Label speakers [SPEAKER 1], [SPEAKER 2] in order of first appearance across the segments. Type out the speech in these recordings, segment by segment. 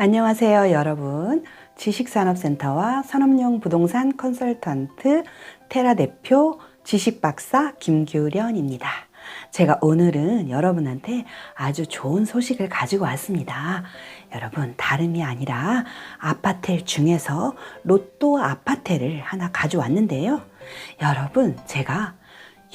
[SPEAKER 1] 안녕하세요, 여러분. 지식산업센터와 산업용 부동산 컨설턴트 테라 대표 지식박사 김규련입니다. 제가 오늘은 여러분한테 아주 좋은 소식을 가지고 왔습니다. 여러분, 다름이 아니라 아파텔 중에서 로또 아파텔을 하나 가져왔는데요. 여러분, 제가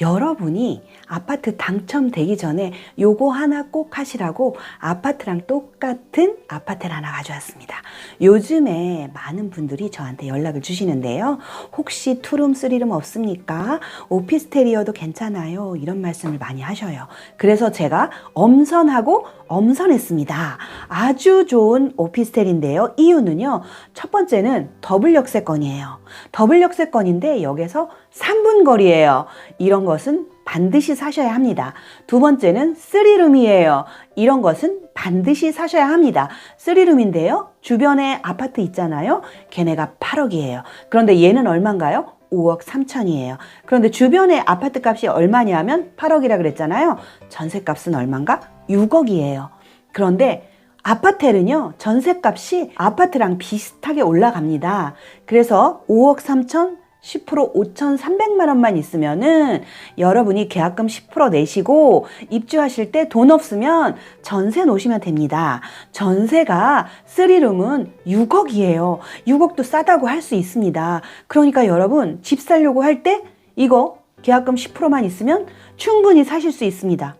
[SPEAKER 1] 여러분이 아파트 당첨되기 전에 요거 하나 꼭 하시라고 아파트랑 똑같은 아파트를 하나 가져왔습니다. 요즘에 많은 분들이 저한테 연락을 주시는데요. 혹시 투룸, 쓰리룸 없습니까? 오피스텔이어도 괜찮아요. 이런 말씀을 많이 하셔요. 그래서 제가 엄선하고 엄선했습니다. 아주 좋은 오피스텔인데요. 이유는요. 첫 번째는 더블 역세권이에요. 더블 역세권인데 여기서 3분 거리예요. 이런 것은 반드시 사셔야 합니다. 두 번째는 쓰리룸이에요. 이런 것은 반드시 사셔야 합니다. 쓰리룸인데요. 주변에 아파트 있잖아요. 걔네가 8억이에요. 그런데 얘는 얼마인가요? 5억 3천이에요. 그런데 주변에 아파트 값이 얼마냐면 8억이라 그랬잖아요. 전세 값은 얼마인가? 6억이에요. 그런데 아파텔은요, 전세 값이 아파트랑 비슷하게 올라갑니다. 그래서 5억 3천 10% 5,300만 원만 있으면은 여러분이 계약금 10% 내시고 입주하실 때 돈 없으면 전세 놓으시면 됩니다. 전세가 3룸은 6억이에요. 6억도 싸다고 할 수 있습니다. 그러니까 여러분 집 살려고 할 때 이거 계약금 10%만 있으면 충분히 사실 수 있습니다.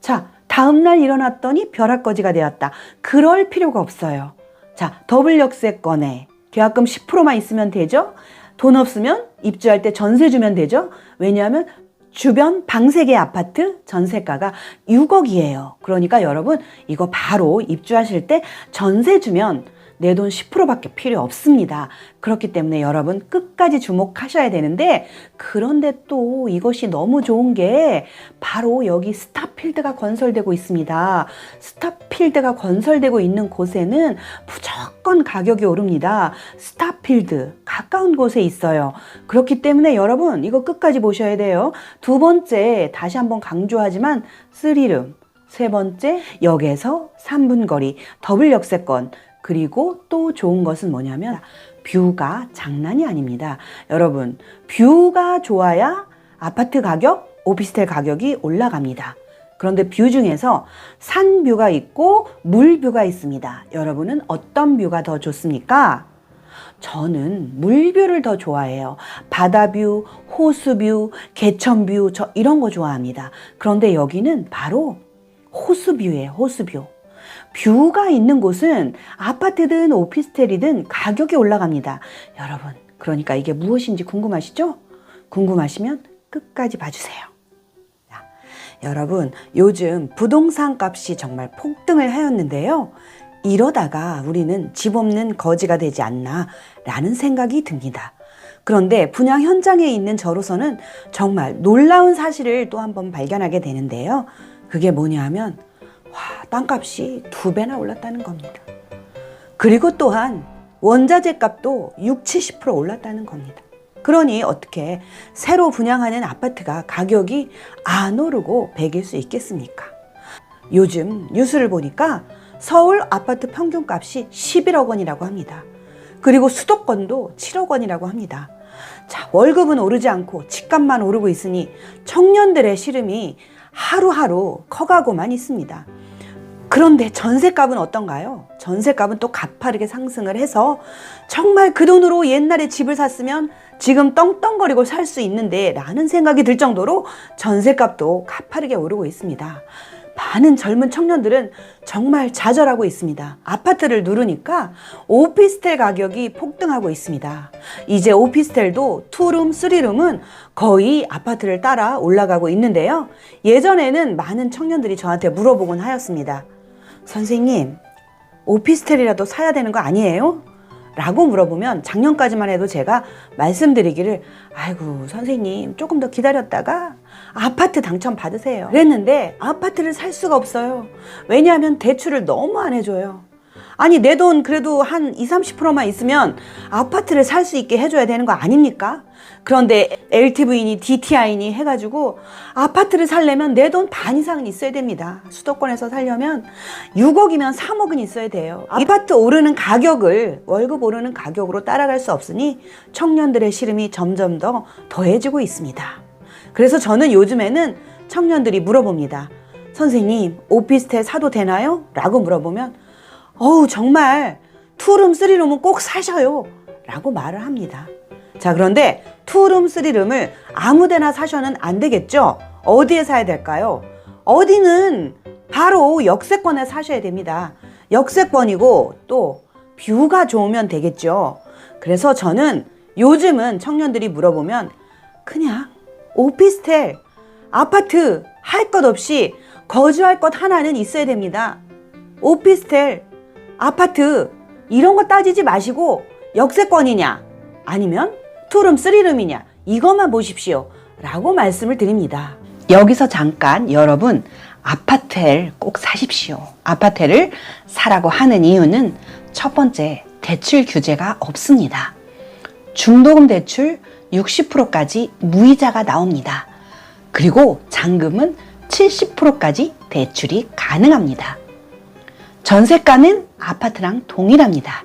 [SPEAKER 1] 자, 다음날 일어났더니 벼락거지가 되었다. 그럴 필요가 없어요. 자, 더블 역세권에 계약금 10%만 있으면 되죠? 돈 없으면 입주할 때 전세 주면 되죠? 왜냐하면 주변 방세계 아파트 전세가가 6억이에요. 그러니까 여러분 이거 바로 입주하실 때 전세 주면 내 돈 10%밖에 필요 없습니다. 그렇기 때문에 여러분 끝까지 주목하셔야 되는데 그런데 또 이것이 너무 좋은 게 바로 여기 스타필드가 건설되고 있습니다. 스타필드가 건설되고 있는 곳에는 무조건 가격이 오릅니다. 스타필드 가까운 곳에 있어요. 그렇기 때문에 여러분 이거 끝까지 보셔야 돼요. 두 번째 다시 한번 강조하지만 쓰리룸 세 번째 역에서 3분 거리 더블 역세권 그리고 또 좋은 것은 뭐냐면 뷰가 장난이 아닙니다. 여러분, 뷰가 좋아야 아파트 가격, 오피스텔 가격이 올라갑니다. 그런데 뷰 중에서 산 뷰가 있고 물 뷰가 있습니다. 여러분은 어떤 뷰가 더 좋습니까? 저는 물뷰를 더 좋아해요. 바다뷰, 호수뷰, 개천뷰, 저 이런 거 좋아합니다. 그런데 여기는 바로 호수뷰예요, 호수뷰. 뷰가 있는 곳은 아파트든 오피스텔이든 가격이 올라갑니다. 여러분, 그러니까 이게 무엇인지 궁금하시죠? 궁금하시면 끝까지 봐주세요. 자, 여러분, 요즘 부동산 값이 정말 폭등을 하였는데요. 이러다가 우리는 집 없는 거지가 되지 않나 라는 생각이 듭니다. 그런데 분양 현장에 있는 저로서는 정말 놀라운 사실을 또 한 번 발견하게 되는데요. 그게 뭐냐 하면 와, 땅값이 두 배나 올랐다는 겁니다. 그리고 또한 원자재 값도 6, 70% 올랐다는 겁니다. 그러니 어떻게 새로 분양하는 아파트가 가격이 안 오르고 배길 수 있겠습니까? 요즘 뉴스를 보니까 서울 아파트 평균 값이 11억 원이라고 합니다. 그리고 수도권도 7억 원이라고 합니다. 자, 월급은 오르지 않고 집값만 오르고 있으니 청년들의 시름이 하루하루 커가고만 있습니다. 그런데 전세값은 어떤가요? 전세값은 또 가파르게 상승을 해서 정말 그 돈으로 옛날에 집을 샀으면 지금 떵떵거리고 살 수 있는데 라는 생각이 들 정도로 전세값도 가파르게 오르고 있습니다. 많은 젊은 청년들은 정말 좌절하고 있습니다. 아파트를 누르니까 오피스텔 가격이 폭등하고 있습니다. 이제 오피스텔도 투룸, 쓰리룸은 거의 아파트를 따라 올라가고 있는데요. 예전에는 많은 청년들이 저한테 물어보곤 하였습니다. 선생님, 오피스텔이라도 사야 되는 거 아니에요? 라고 물어보면 작년까지만 해도 제가 말씀드리기를 아이고 선생님 조금 더 기다렸다가 아파트 당첨 받으세요. 그랬는데 아파트를 살 수가 없어요. 왜냐하면 대출을 너무 안 해줘요 아니 내 돈 그래도 한 2, 30%만 있으면 아파트를 살 수 있게 해줘야 되는 거 아닙니까? 그런데 LTV니 DTI니 해가지고 아파트를 살려면 내 돈 반 이상은 있어야 됩니다. 수도권에서 살려면 6억이면 3억은 있어야 돼요. 아파트 오르는 가격을 월급 오르는 가격으로 따라갈 수 없으니 청년들의 시름이 점점 더 더해지고 있습니다. 그래서 저는 요즘에는 청년들이 물어봅니다. 선생님, 오피스텔 사도 되나요? 라고 물어보면, 어우, 정말, 투룸, 쓰리룸은 꼭 사셔요. 라고 말을 합니다. 자, 그런데 투룸, 쓰리룸을 아무 데나 사셔는 안 되겠죠? 어디에 사야 될까요? 어디는 바로 역세권에 사셔야 됩니다. 역세권이고 또 뷰가 좋으면 되겠죠. 그래서 저는 요즘은 청년들이 물어보면 그냥 오피스텔, 아파트 할 것 없이 거주할 것 하나는 있어야 됩니다. 오피스텔, 아파트 이런 거 따지지 마시고 역세권이냐 아니면 투룸 쓰리룸이냐 이것만 보십시오 라고 말씀을 드립니다. 여기서 잠깐 여러분 아파트를 꼭 사십시오. 아파트를 사라고 하는 이유는 첫 번째 대출 규제가 없습니다. 중도금 대출 60%까지 무이자가 나옵니다. 그리고 잔금은 70%까지 대출이 가능합니다. 전세가는 아파트랑 동일합니다.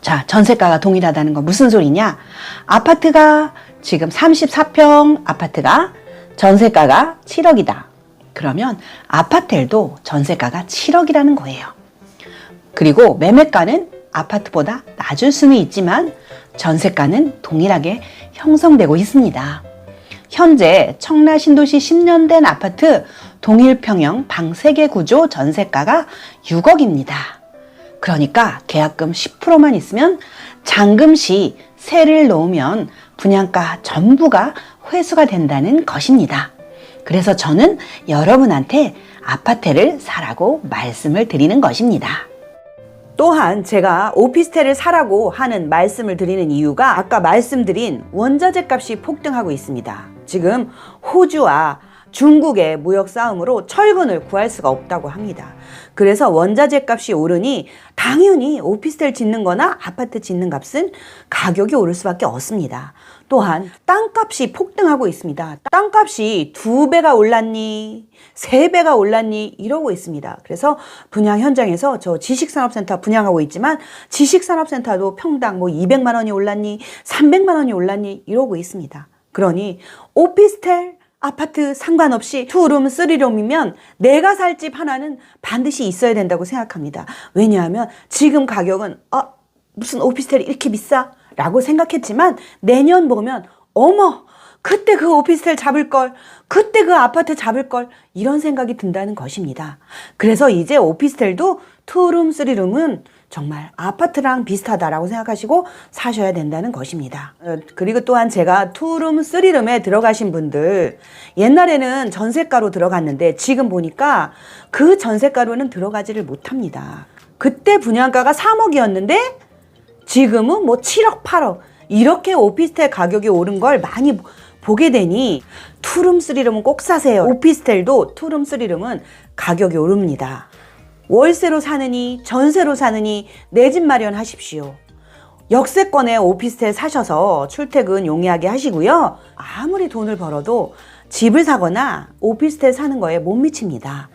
[SPEAKER 1] 자, 전세가가 동일하다는 건 무슨 소리냐? 아파트가 지금 34평 아파트가 전세가가 7억이다. 그러면 아파트도 전세가가 7억이라는 거예요. 그리고 매매가는 아파트보다 낮을 수는 있지만 전세가는 동일하게 형성되고 있습니다. 현재 청라 신도시 10년 된 아파트 동일 평형 방 3개 구조 전세가가 6억입니다. 그러니까 계약금 10%만 있으면 잔금 시 세를 놓으면 분양가 전부가 회수가 된다는 것입니다. 그래서 저는 여러분한테 아파트를 사라고 말씀을 드리는 것입니다. 또한 제가 오피스텔을 사라고 하는 말씀을 드리는 이유가 아까 말씀드린 원자재 값이 폭등하고 있습니다. 지금 호주와 중국의 무역 싸움으로 철근을 구할 수가 없다고 합니다. 그래서 원자재 값이 오르니 당연히 오피스텔 짓는 거나 아파트 짓는 값은 가격이 오를 수밖에 없습니다. 또한 땅값이 폭등하고 있습니다. 땅값이 두 배가 올랐니, 세 배가 올랐니 이러고 있습니다. 그래서 분양 현장에서 저 지식산업센터 분양하고 있지만 지식산업센터도 평당 뭐 200만 원이 올랐니, 300만 원이 올랐니 이러고 있습니다. 그러니 오피스텔 아파트 상관없이 투룸, 쓰리룸이면 내가 살 집 하나는 반드시 있어야 된다고 생각합니다. 왜냐하면 지금 가격은 아 무슨 오피스텔이 이렇게 비싸? 라고 생각했지만 내년 보면 어머 그때 그 오피스텔 잡을 걸 그때 그 아파트 잡을 걸 이런 생각이 든다는 것입니다. 그래서 이제 오피스텔도 투룸, 쓰리룸은 정말 아파트랑 비슷하다라고 생각하시고 사셔야 된다는 것입니다. 어, 그리고 또한 제가 투룸, 쓰리룸에 들어가신 분들 옛날에는 전세가로 들어갔는데 지금 보니까 그 전세가로는 들어가지를 못합니다. 그때 분양가가 3억이었는데 지금은 뭐 7억, 8억 이렇게 오피스텔 가격이 오른 걸 많이 보게 되니 투룸, 쓰리룸은 꼭 사세요. 오피스텔도 투룸, 쓰리룸은 가격이 오릅니다. 월세로 사느니 전세로 사느니 내 집 마련하십시오. 역세권에 오피스텔 사셔서 출퇴근 용이하게 하시고요. 아무리 돈을 벌어도 집을 사거나 오피스텔 사는 거에 못 미칩니다.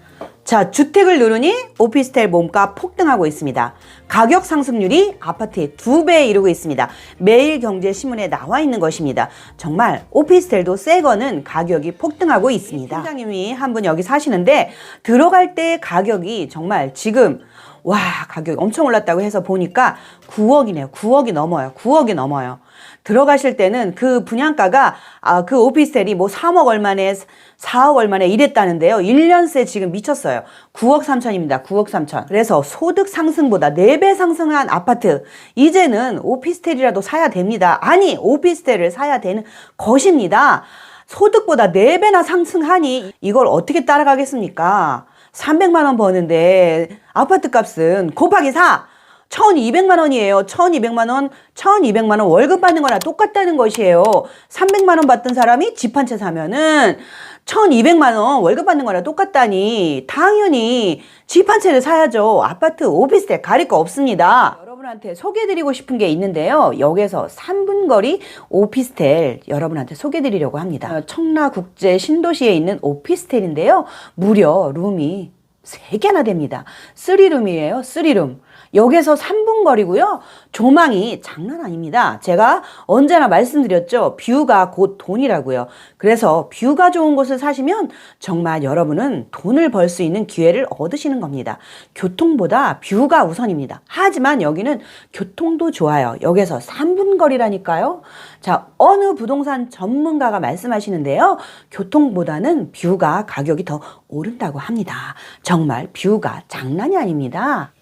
[SPEAKER 1] 자, 주택을 누르니 오피스텔 몸값 폭등하고 있습니다. 가격 상승률이 아파트의 두 배에 이르고 있습니다. 매일 경제신문에 나와 있는 것입니다. 정말 오피스텔도 새 거는 가격이 폭등하고 있습니다. 팀장님이 한 분 여기 사시는데 들어갈 때 가격이 정말 지금 와, 가격이 엄청 올랐다고 해서 보니까 9억이네요. 9억이 넘어요. 9억이 넘어요. 들어가실 때는 그 분양가가 아, 그 오피스텔이 뭐 3억 얼마네 4억 얼마네 이랬다는데요. 1년새 지금 미쳤어요. 9억 3천입니다. 9억 3천. 그래서 소득 상승보다 4배 상승한 아파트 이제는 오피스텔이라도 사야 됩니다. 아니 오피스텔을 사야 되는 것입니다. 소득보다 4배나 상승하니 이걸 어떻게 따라가겠습니까? 300만 원 버는데 아파트 값은 곱하기 4 1200만 원이에요. 1200만 원, 1200만 원 월급 받는 거나 똑같다는 것이에요. 300만 원 받던 사람이 집 한 채 사면은 1200만 원 월급 받는 거나 똑같다니 당연히 집 한 채를 사야죠. 아파트, 오피스텔 가릴 거 없습니다. 여러분한테 소개해드리고 싶은 게 있는데요. 여기서 3분 거리 오피스텔 여러분한테 소개해드리려고 합니다. 청라국제 신도시에 있는 오피스텔인데요. 무려 룸이 3개나 됩니다. 3룸이에요. 3룸. 여기서 3분 거리고요. 조망이 장난 아닙니다. 제가 언제나 말씀드렸죠. 뷰가 곧 돈이라고요. 그래서 뷰가 좋은 곳을 사시면 정말 여러분은 돈을 벌 수 있는 기회를 얻으시는 겁니다. 교통보다 뷰가 우선입니다. 하지만 여기는 교통도 좋아요. 여기서 3분 거리라니까요. 자, 어느 부동산 전문가가 말씀하시는데요. 교통보다는 뷰가 가격이 더 오른다고 합니다. 정말 뷰가 장난이 아닙니다.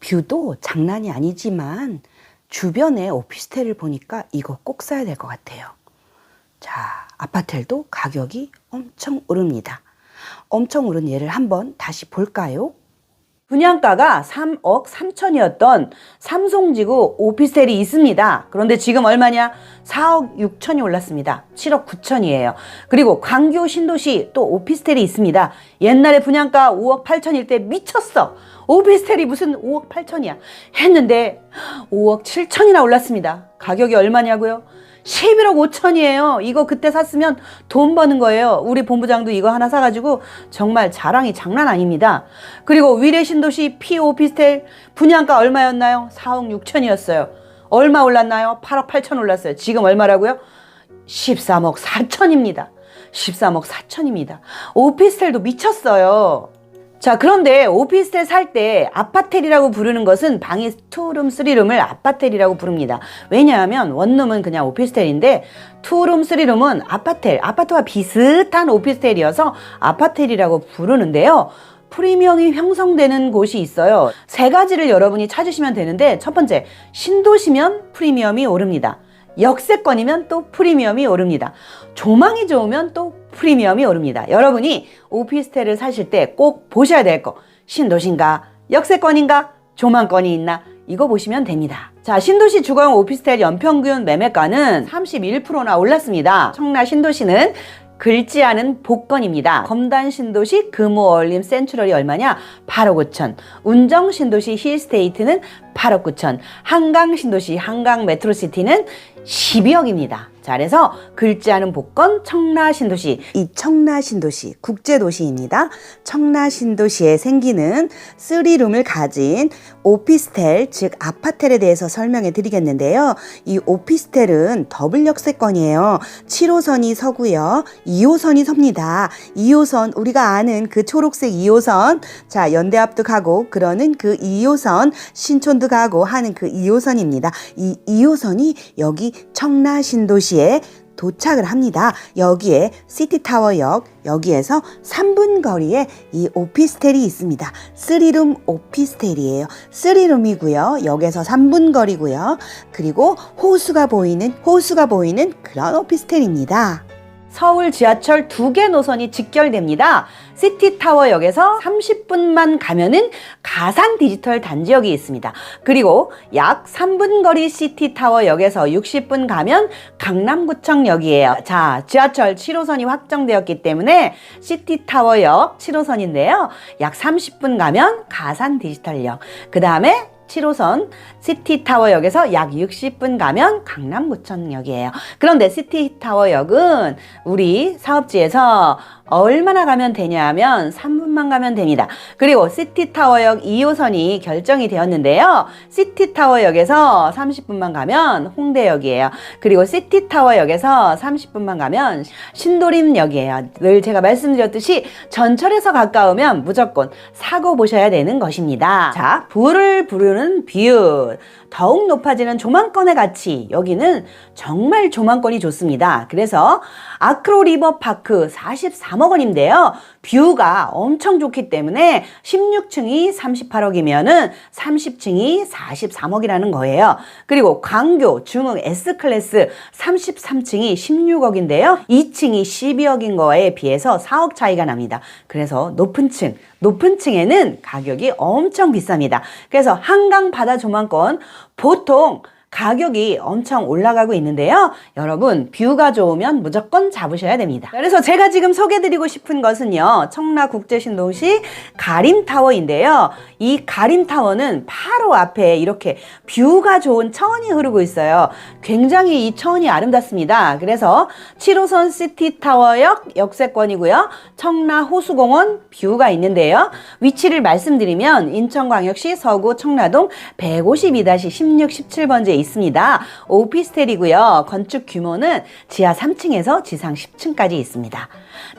[SPEAKER 1] 뷰도 장난이 아니지만 주변에 오피스텔을 보니까 이거 꼭 사야 될 것 같아요. 자, 아파텔도 가격이 엄청 오릅니다. 엄청 오른 예를 한번 다시 볼까요? 분양가가 3억 3천이었던 삼성지구 오피스텔이 있습니다. 그런데 지금 얼마냐? 4억 6천이 올랐습니다. 7억 9천이에요. 그리고 광교 신도시 또 오피스텔이 있습니다. 옛날에 분양가 5억 8천일 때 미쳤어. 오피스텔이 무슨 5억 8천이야. 했는데 5억 7천이나 올랐습니다. 가격이 얼마냐고요? 11억 5천이에요. 이거 그때 샀으면 돈 버는 거예요. 우리 본부장도 이거 하나 사가지고 정말 자랑이 장난 아닙니다. 그리고 위례 신도시 P 오피스텔 분양가 얼마였나요? 4억 6천이었어요. 얼마 올랐나요? 8억 8천 올랐어요. 지금 얼마라고요? 13억 4천입니다. 13억 4천입니다. 오피스텔도 미쳤어요. 자, 그런데 오피스텔 살 때 아파텔이라고 부르는 것은 방이 투룸, 쓰리룸을 아파텔이라고 부릅니다. 왜냐하면 원룸은 그냥 오피스텔인데 투룸, 쓰리룸은 아파텔, 아파트와 비슷한 오피스텔이어서 아파텔이라고 부르는데요. 프리미엄이 형성되는 곳이 있어요. 세 가지를 여러분이 찾으시면 되는데 첫 번째, 신도시면 프리미엄이 오릅니다. 역세권이면 또 프리미엄이 오릅니다. 조망이 좋으면 또 프리미엄이 오릅니다. 여러분이 오피스텔을 사실 때 꼭 보셔야 될 거. 신도시인가? 역세권인가? 조망권이 있나? 이거 보시면 됩니다. 자, 신도시 주거용 오피스텔 연평균 매매가는 31%나 올랐습니다. 청라 신도시는 긁지 않은 복권입니다. 검단 신도시 금호 얼림 센츄럴이 얼마냐? 8억 5천. 운정 신도시 힐스테이트는 8억 9천. 한강 신도시 한강 메트로시티는 12억입니다. 자, 그래서 긁지 않은 복권 청라 신도시. 이 청라 신도시 국제도시입니다. 청라 신도시에 생기는 3룸을 가진 오피스텔, 즉 아파텔에 대해서 설명해 드리겠는데요. 이 오피스텔은 더블 역세권이에요. 7호선이 서고요. 2호선이 섭니다. 2호선 우리가 아는 그 초록색 2호선 자, 연대앞도 가고 그러는 그 2호선 신촌도 가고 하는 그 2호선입니다. 이 2호선이 여기 청라 신 도시에 도착을 합니다. 여기에 시티타워역 여기에서 3분 거리에 이 오피스텔이 있습니다. 3룸 오피스텔이에요. 3룸이고요. 여기에서 3분 거리고요. 그리고 호수가 보이는 호수가 보이는 그런 오피스텔입니다. 서울 지하철 두 개 노선이 직결됩니다. 시티타워역에서 30분만 가면은 가산 디지털 단지역이 있습니다. 그리고 약 3분 거리 시티타워역에서 60분 가면 강남구청역이에요. 자, 지하철 7호선이 확정되었기 때문에 시티타워역 7호선인데요. 약 30분 가면 가산 디지털역. 그 다음에 7호선 시티타워역에서 약 60분 가면 강남구청역이에요. 그런데 시티타워역은 우리 사업지에서 얼마나 가면 되냐 하면 3분만 가면 됩니다. 그리고 시티타워역 2호선이 결정이 되었는데요. 시티타워역에서 30분만 가면 홍대역이에요. 그리고 시티타워역에서 30분만 가면 신도림역이에요. 늘 제가 말씀드렸듯이 전철에서 가까우면 무조건 사고 보셔야 되는 것입니다. 자, 불을 부르는 비율. 더욱 높아지는 조망권의 가치. 여기는 정말 조망권이 좋습니다. 그래서 아크로 리버 파크 43억 43억 원인데요. 뷰가 엄청 좋기 때문에 16층이 38억이면은 30층이 43억이라는 거예요. 그리고 광교 중흥 S클래스 33층이 16억인데요. 2층이 12억인 거에 비해서 4억 차이가 납니다. 그래서 높은 층, 높은 층에는 가격이 엄청 비쌉니다. 그래서 한강 바다 조망권 보통 가격이 엄청 올라가고 있는데요. 여러분, 뷰가 좋으면 무조건 잡으셔야 됩니다. 그래서 제가 지금 소개드리고 싶은 것은요. 청라국제신도시 가림타워인데요. 이 가림타워는 바로 앞에 이렇게 뷰가 좋은 천이 흐르고 있어요. 굉장히 이 천이 아름답습니다. 그래서 7호선 시티타워역 역세권이고요. 청라호수공원 뷰가 있는데요. 위치를 말씀드리면 인천광역시 서구 청라동 152-16, 17번지에 있습니다. 오피스텔이고요. 건축 규모는 지하 3층에서 지상 10층까지 있습니다.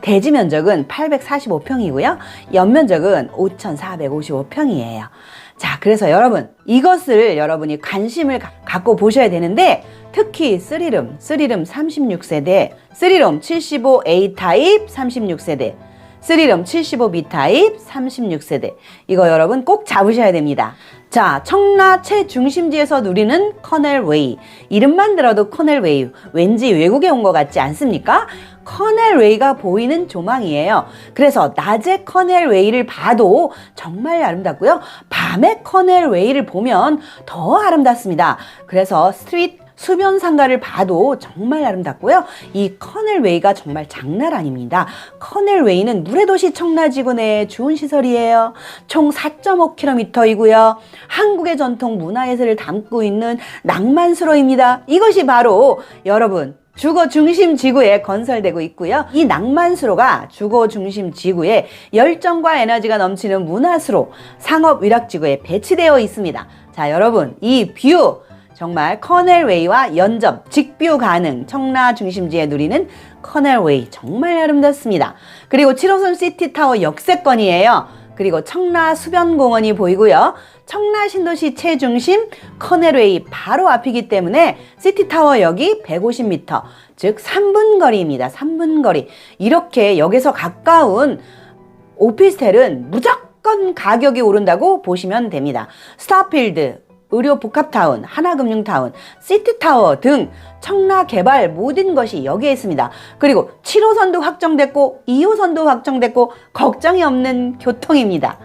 [SPEAKER 1] 대지 면적은 845평이고요. 연면적은 5,455평이에요. 자, 그래서 여러분, 이것을 여러분이 관심을 가- 갖고 보셔야 되는데, 특히 쓰리룸, 쓰리룸 36세대, 쓰리룸 75A 타입 36세대, 쓰리룸 75B 타입 36세대. 이거 여러분 꼭 잡으셔야 됩니다. 자, 청라 최중심지에서 누리는 커넬웨이. 이름만 들어도 커넬웨이. 왠지 외국에 온 것 같지 않습니까? 커넬웨이가 보이는 조망이에요. 그래서 낮에 커넬웨이를 봐도 정말 아름답고요. 밤에 커넬웨이를 보면 더 아름답습니다. 그래서 스트릿 수변 상가를 봐도 정말 아름답고요. 이 커넬웨이가 정말 장난 아닙니다. 커넬웨이는 물의 도시 청라지구 내의 좋은 시설이에요. 총 4.5km이고요. 한국의 전통 문화예술을 담고 있는 낭만수로입니다. 이것이 바로 여러분 주거 중심 지구에 건설되고 있고요. 이 낭만수로가 주거 중심 지구에 열정과 에너지가 넘치는 문화수로 상업 위락 지구에 배치되어 있습니다. 자, 여러분, 이 뷰 정말 커넬웨이와 연접, 직뷰 가능 청라 중심지에 누리는 커넬웨이 정말 아름답습니다. 그리고 7호선 시티타워 역세권이에요. 그리고 청라 수변공원이 보이고요. 청라 신도시 최중심 커넬웨이 바로 앞이기 때문에 시티타워역이 150m, 즉 3분 거리입니다. 3분 거리. 이렇게 역에서 가까운 오피스텔은 무조건 가격이 오른다고 보시면 됩니다. 스타필드, 의료 복합타운, 하나금융타운, 시티타워 등 청라 개발 모든 것이 여기에 있습니다. 그리고 7호선도 확정됐고 2호선도 확정됐고 걱정이 없는 교통입니다.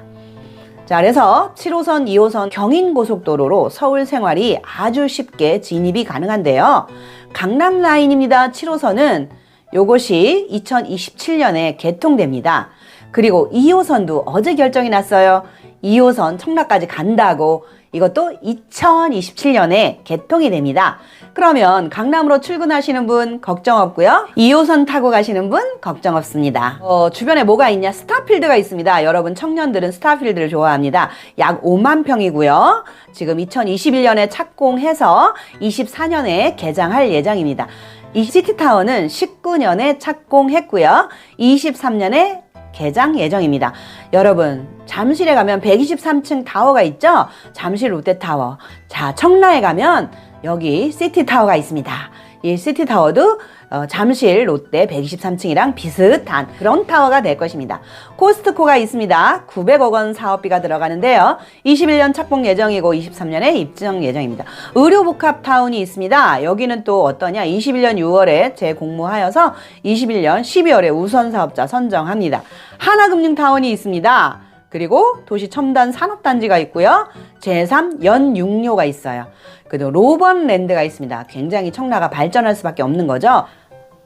[SPEAKER 1] 자, 그래서 7호선, 2호선 경인고속도로로 서울 생활이 아주 쉽게 진입이 가능한데요. 강남 라인입니다. 7호선은 요것이 2027년에 개통됩니다. 그리고 2호선도 어제 결정이 났어요. 2호선 청라까지 간다고 이것도 2027년에 개통이 됩니다. 그러면 강남으로 출근하시는 분 걱정 없고요. 2호선 타고 가시는 분 걱정 없습니다. 어, 주변에 뭐가 있냐? 스타필드가 있습니다. 여러분 청년들은 스타필드를 좋아합니다. 약 5만 평이고요. 지금 2021년에 착공해서 24년에 개장할 예정입니다. 이 시티타워는 19년에 착공했고요. 23년에 개장 예정입니다. 여러분, 잠실에 가면 123층 타워가 있죠? 잠실 롯데타워. 자, 청라에 가면 여기 시티타워가 있습니다. 이 시티 타워도 어, 잠실 롯데 123층이랑 비슷한 그런 타워가 될 것입니다. 코스트코가 있습니다. 900억 원 사업비가 들어가는데요. 21년 착공 예정이고 23년에 입증 예정입니다. 의료복합타운이 있습니다. 여기는 또 어떠냐? 21년 6월에 재공모하여서 21년 12월에 우선 사업자 선정합니다. 하나금융타운이 있습니다. 그리고 도시 첨단 산업단지가 있고요. 제3 연육료가 있어요. 그리고 로번랜드가 있습니다. 굉장히 청라가 발전할 수밖에 없는 거죠.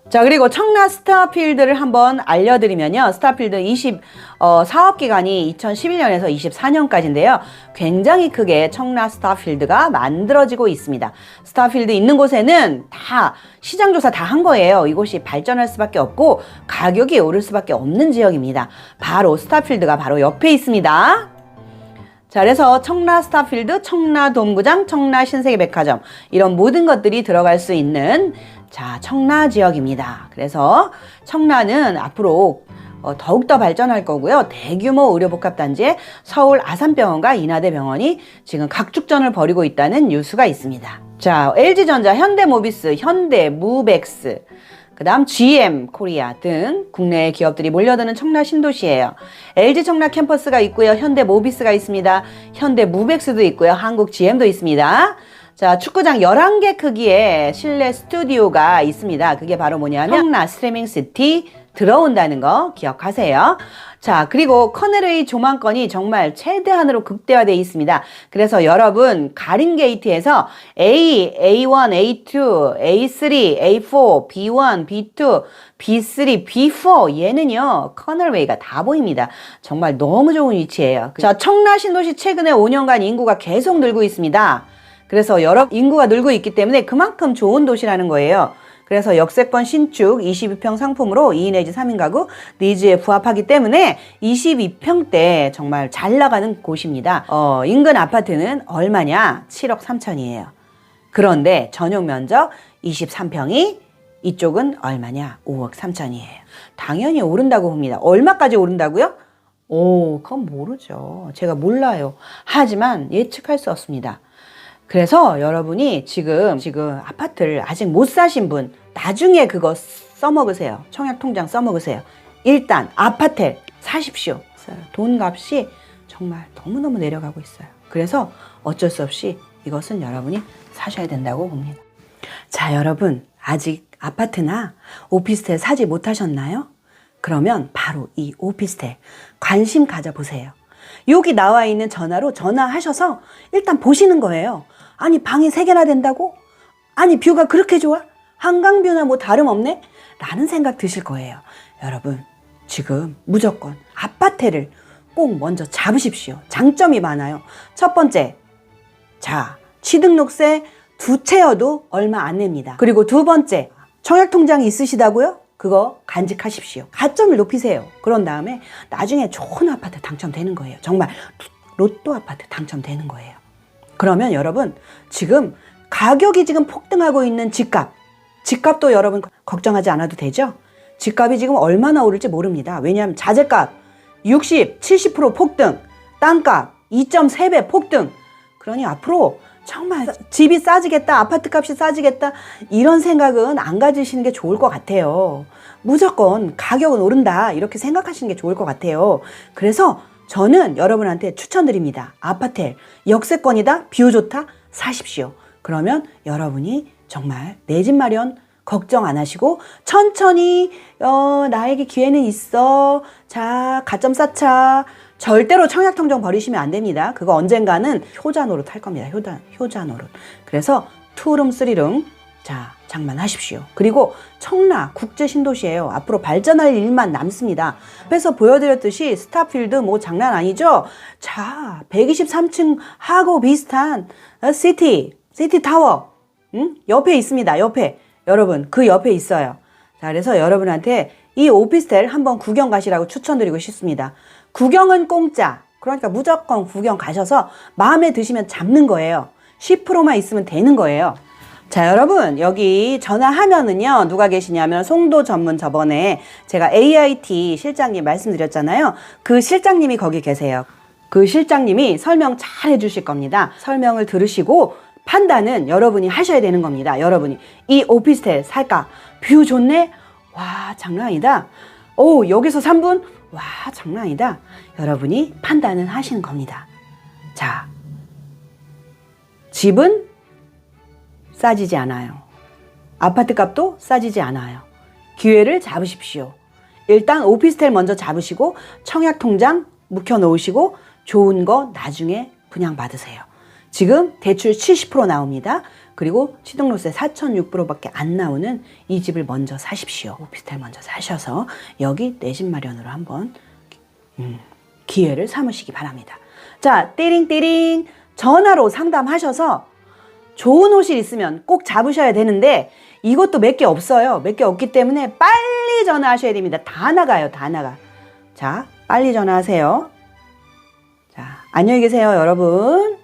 [SPEAKER 1] 자, 그리고 청라 스타필드를 한번 알려드리면요. 스타필드 20, 어, 사업기간이 2011년에서 24년까지인데요. 굉장히 크게 청라 스타필드가 만들어지고 있습니다. 스타필드 있는 곳에는 다 시장조사 다 한 거예요. 이곳이 발전할 수밖에 없고 가격이 오를 수밖에 없는 지역입니다. 바로 스타필드가 바로 옆에 있습니다. 자, 그래서 청라 스타필드, 청라 동구장, 청라 신세계 백화점 이런 모든 것들이 들어갈 수 있는 자, 청라 지역입니다. 그래서 청라는 앞으로 어, 더욱더 발전할 거고요. 대규모 의료복합단지에 서울 아산병원과 인하대병원이 지금 각축전을 벌이고 있다는 뉴스가 있습니다. 자, LG전자, 현대모비스, 현대, 무벡스, 그 다음 GM 코리아 등 국내 기업들이 몰려드는 청라 신도시예요. LG 청라 캠퍼스가 있고요. 현대 모비스가 있습니다. 현대 무벡스도 있고요. 한국 GM도 있습니다. 자, 축구장 11개 크기의 실내 스튜디오가 있습니다. 그게 바로 뭐냐면 청라 스트리밍 시티 들어온다는 거 기억하세요. 자, 그리고 커넬의 조망권이 정말 최대한으로 극대화되어 있습니다. 그래서 여러분, 가림 게이트에서 A, A1, A2, A3, A4, B1, B2, B3, B4 얘는요, 커넬웨이가 다 보입니다. 정말 너무 좋은 위치예요. 자, 청라 신도시 최근에 5년간 인구가 계속 늘고 있습니다. 그래서 여러 인구가 늘고 있기 때문에 그만큼 좋은 도시라는 거예요. 그래서 역세권 신축 22평 상품으로 2인 내지 3인 가구 니즈에 부합하기 때문에 22평대 정말 잘 나가는 곳입니다. 어, 인근 아파트는 얼마냐? 7억 3천이에요. 그런데 전용 면적 23평이 이쪽은 얼마냐? 5억 3천이에요. 당연히 오른다고 봅니다. 얼마까지 오른다고요? 오, 그건 모르죠. 제가 몰라요. 하지만 예측할 수 없습니다. 그래서 여러분이 지금 지금 아파트를 아직 못 사신 분 나중에 그거 써먹으세요. 청약 통장 써먹으세요. 일단 아파트 사십시오. 돈 값이 정말 너무너무 내려가고 있어요. 그래서 어쩔 수 없이 이것은 여러분이 사셔야 된다고 봅니다. 자, 여러분 아직 아파트나 오피스텔 사지 못하셨나요? 그러면 바로 이 오피스텔 관심 가져보세요. 여기 나와 있는 전화로 전화하셔서 일단 보시는 거예요. 아니, 방이 세 개나 된다고? 아니, 뷰가 그렇게 좋아? 한강뷰나 뭐 다름없네? 라는 생각 드실 거예요. 여러분, 지금 무조건 아파트를 꼭 먼저 잡으십시오. 장점이 많아요. 첫 번째, 자, 취등록세 두 채여도 얼마 안 냅니다. 그리고 두 번째, 청약통장이 있으시다고요? 그거 간직하십시오. 가점을 높이세요. 그런 다음에 나중에 좋은 아파트 당첨되는 거예요. 정말 로또 아파트 당첨되는 거예요. 그러면 여러분, 지금 가격이 지금 폭등하고 있는 집값, 집값도 여러분 걱정하지 않아도 되죠? 집값이 지금 얼마나 오를지 모릅니다. 왜냐하면 자재값 60, 70% 폭등, 땅값 2.3배 폭등. 그러니 앞으로 정말 집이 싸지겠다, 아파트 값이 싸지겠다, 이런 생각은 안 가지시는 게 좋을 것 같아요. 무조건 가격은 오른다, 이렇게 생각하시는 게 좋을 것 같아요. 그래서 저는 여러분한테 추천드립니다. 아파트 역세권이다, 뷰 좋다, 사십시오. 그러면 여러분이 정말 내 집 마련 걱정 안 하시고 천천히 어 나에게 기회는 있어. 자, 가점 쌓자. 절대로 청약통장 버리시면 안 됩니다. 그거 언젠가는 효자 노릇 할 겁니다. 효자, 효자 노릇. 그래서 투룸, 쓰리룸. 자, 장만하십시오. 그리고 청라 국제 신도시예요. 앞으로 발전할 일만 남습니다. 앞에서 보여드렸듯이 스타필드 뭐 장난 아니죠? 자, 123층 하고 비슷한 어, 시티, 시티 타워. 응? 옆에 있습니다. 옆에. 여러분, 그 옆에 있어요. 자, 그래서 여러분한테 이 오피스텔 한번 구경 가시라고 추천드리고 싶습니다. 구경은 공짜. 그러니까 무조건 구경 가셔서 마음에 드시면 잡는 거예요. 10%만 있으면 되는 거예요. 자, 여러분, 여기 전화하면은요, 누가 계시냐면, 송도 전문 저번에 제가 AIT 실장님 말씀드렸잖아요. 그 실장님이 거기 계세요. 그 실장님이 설명 잘 해주실 겁니다. 설명을 들으시고, 판단은 여러분이 하셔야 되는 겁니다. 여러분이. 이 오피스텔 살까? 뷰 좋네? 와, 장난 아니다. 오, 여기서 3분? 와, 장난 아니다. 여러분이 판단을 하시는 겁니다. 자, 집은 싸지지 않아요. 아파트 값도 싸지지 않아요. 기회를 잡으십시오. 일단 오피스텔 먼저 잡으시고 청약 통장 묵혀 놓으시고 좋은 거 나중에 분양 받으세요. 지금 대출 70% 나옵니다. 그리고 취등록세 4,600밖에 안 나오는 이 집을 먼저 사십시오. 오피스텔 먼저 사셔서 여기 내 집 마련으로 한번 음, 기회를 삼으시기 바랍니다. 자, 띠링띠링 전화로 상담하셔서 좋은 호실 있으면 꼭 잡으셔야 되는데 이것도 몇 개 없어요. 몇 개 없기 때문에 빨리 전화하셔야 됩니다. 다 나가요. 다 나가. 자, 빨리 전화하세요. 자, 안녕히 계세요, 여러분.